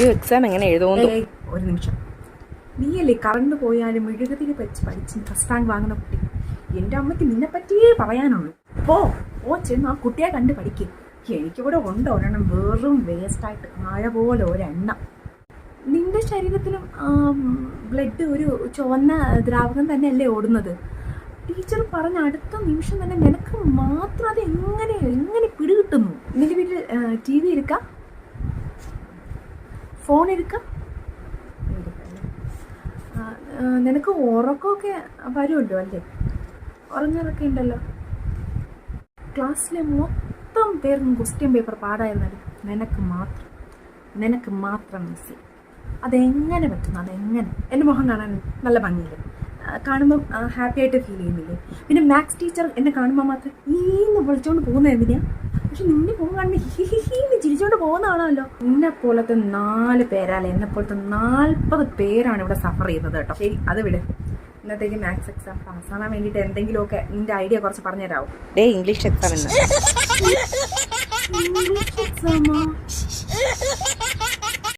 അയ്യോ എക്സാം എങ്ങനെ എഴുതുമെന്ന് ഒരു നിമിഷം. നീയല്ലേ കറണ്ട് പോയാലും മെഴുകുതിരി പറ്റി പഠിച്ച് ഫസ്റ്റ് റാങ്ക് വാങ്ങുന്ന കുട്ടി. എന്റെ അമ്മയ്ക്ക് നിന്നെ പറ്റിയേ പറയാനുള്ളൂ. പോ ഓ ചെന്ന് ആ കുട്ടിയെ കണ്ട് പഠിക്കും. എനിക്കിവിടെ ഉണ്ട് ഒരെണ്ണം വെറും വേസ്റ്റായിട്ട് മഴ പോലെ ഒരെണ്ണം. നിന്റെ ശരീരത്തിലും ബ്ലഡ് ഒരു ചുവന്ന ദ്രാവകം തന്നെയല്ലേ ഓടുന്നത്? ടീച്ചർ പറഞ്ഞ അടുത്ത നിമിഷം തന്നെ നിനക്ക് മാത്രം അത് എങ്ങനെ എങ്ങനെ പിടികിട്ടുന്നു? നിന്റെ വീട്ടിൽ ടി വി എടുക്കാം? ഫോൺ എടുക്കാം നിനക്ക് ഉറക്കമൊക്കെ വരുമല്ലോ അല്ലേ? ഉറങ്ങാറൊക്കെ ഉണ്ടല്ലോ. ക്ലാസ്സിലെ മൊത്തം പേർക്കും ക്വസ്റ്റ്യൻ പേപ്പർ പാടായിരുന്നാലും നിനക്ക് മാത്രം നിനക്ക് മാത്രം മിസ് അതെങ്ങനെ പറ്റുന്നു? അതെങ്ങനെ? എന്റെ മുഖം കാണാൻ നല്ല ഭംഗിയില്ല? കാണുമ്പം ഹാപ്പി ആയിട്ട് ഫീൽ ചെയ്യുന്നില്ലേ? പിന്നെ മാത്സ് ടീച്ചർ എന്നെ കാണുമ്പോൾ മാത്രം ഈന്ന് വിളിച്ചുകൊണ്ട് പോകുന്നത് എന്തിനാ പക്ഷെ നിന്നെ മുഖം കാണുമ്പോൾ ഹി ഹി ഹീന്ന് ചിരിച്ചോണ്ട് പോകുന്നതാണല്ലോ നിന്നെ പോലത്തെ നാല് പേരാലെ എന്നെ പോലത്തെ നാൽപ്പത് പേരാണ് ഇവിടെ സഫർ ചെയ്യുന്നത് കേട്ടോ. ശരി അത് വിട്. ഇന്നത്തേക്ക് മാത്സ് എക്സാം പാസ്സാകാൻ വേണ്ടിയിട്ട് എന്തെങ്കിലുമൊക്കെ നിന്റെ ഐഡിയ കുറച്ച് പറഞ്ഞുതരാമോ ഡേ ഇംഗ്ലീഷ് എക്സാം എന്ന് ഇംഗ്ലീഷ് എക്സാമാ